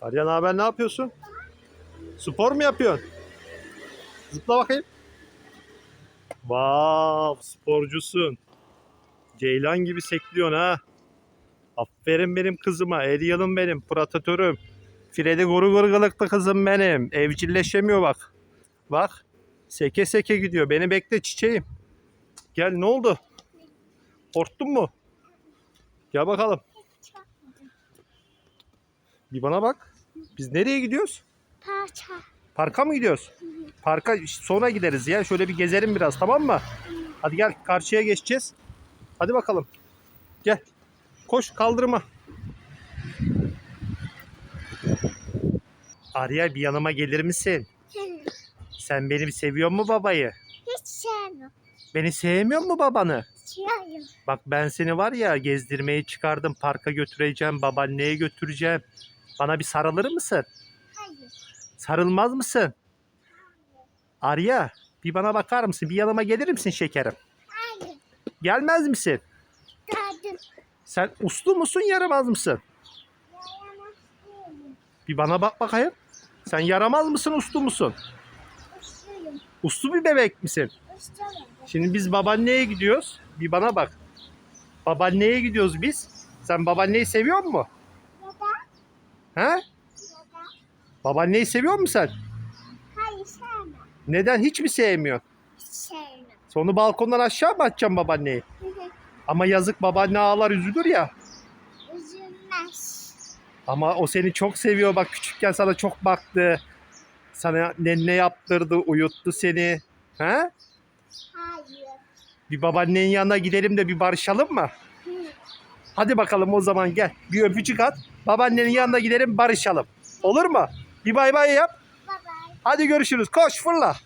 Arya ne haber ne yapıyorsun? Spor mu yapıyorsun? Zıpla bakayım. Vav sporcusun. Ceylan gibi sekliyorsun ha. Aferin benim kızıma. Ariel'ım benim. Pratatörüm. Freddy guru gurgılıklı kızım benim. Evcilleşemiyor bak. Bak. Seke seke gidiyor. Beni bekle çiçeğim. Gel ne oldu? Korktun mu? Gel bakalım. Bir bana bak. Biz nereye gidiyoruz? Parça. Parka mı gidiyoruz? Parka sonra gideriz ya. Şöyle bir gezelim biraz tamam mı? Hadi gel karşıya geçeceğiz. Hadi bakalım. Gel. Koş kaldırma. Arya bir yanıma gelir misin? Sen beni seviyor mu babayı? Hiç sevmem. Beni sevmiyor mu babanı? Seviyorum. Bak ben seni var ya gezdirmeye çıkardım. Parka götüreceğim. Babaanneye götüreceğim. Bana bir sarılır mısın? Hayır. Sarılmaz mısın? Arya bir bana bakar mısın? Bir yanıma gelir misin şekerim? Hayır. Gelmez misin? Geldim. Sen uslu musun yaramaz mısın? Yaramaz değilim. Bir bana bak bakayım. Sen yaramaz mısın uslu musun? Uçluyum. Uslu bir bebek misin? Uçluyum. Şimdi biz babaanneye gidiyoruz. Bir bana bak. Babaanneye gidiyoruz biz. Sen babaanneyi seviyor musun? He? Babaanneyi seviyor musun sen? Hayır sevmem. Neden hiç mi sevmiyorsun? Hiç sevmem. Sonra balkondan aşağı mı atacaksın babaanneyi? Ama yazık babaanne ağlar üzülür ya. Üzülmez. Ama o seni çok seviyor bak küçükken sana çok baktı. Sana nenne yaptırdı, uyuttu seni. He? Hayır. Bir babaannenin yanına gidelim de bir barışalım mı? Hadi bakalım o zaman gel. Bir öpücük at. Babaannenin yanına gidelim barışalım. Olur mu? Bir bay bay yap. Bye bye. Hadi görüşürüz. Koş fırla.